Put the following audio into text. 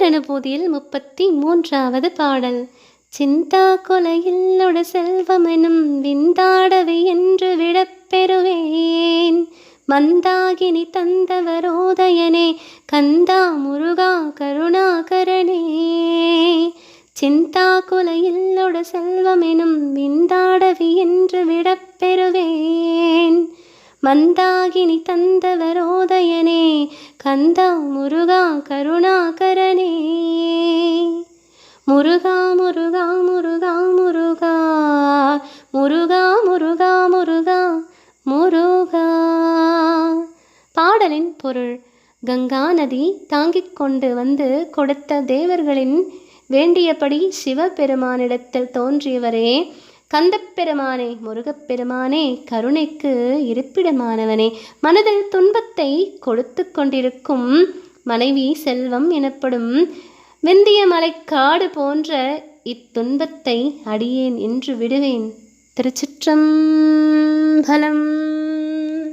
பேரனுபூதியில் முப்பத்தி மூன்றாவது பாடல். சிந்தா கொலையில்லொட செல்வமெனும் விந்தாடவை என்று விடப்பெறுவேன். மந்தாகினி தந்தவரோதயனே கந்தா முருகா கருணாகரனே. சிந்தா கொலையில்லொட செல்வமெனும் விந்தாடவி என்று விடப்பெறுவேன். மந்தாகினி தந்தவரோதயனே கந்தா முருகா கருணாகரனே. முருகா முருகா முருகா முருகா. முருகா முருகா முருகா முருகா. பாடலின் பொருள் கங்கா நதி தாங்கிக் கொண்டு வந்து கொடுத்த தேவர்களின் வேண்டியபடி சிவபெருமானிடத்தில் தோன்றியவரே கந்தப்பெருமானே முருகப்பெருமானே கருணைக்கு இருப்பிடமானவனே. மனதில் துன்பத்தை கொடுத்து கொண்டிருக்கும் மனைவி செல்வம் எனப்படும் வெந்திய காடு போன்ற இத்துன்பத்தை அடியேன் என்று விடுவேன். திருச்சிற்றம்பலம்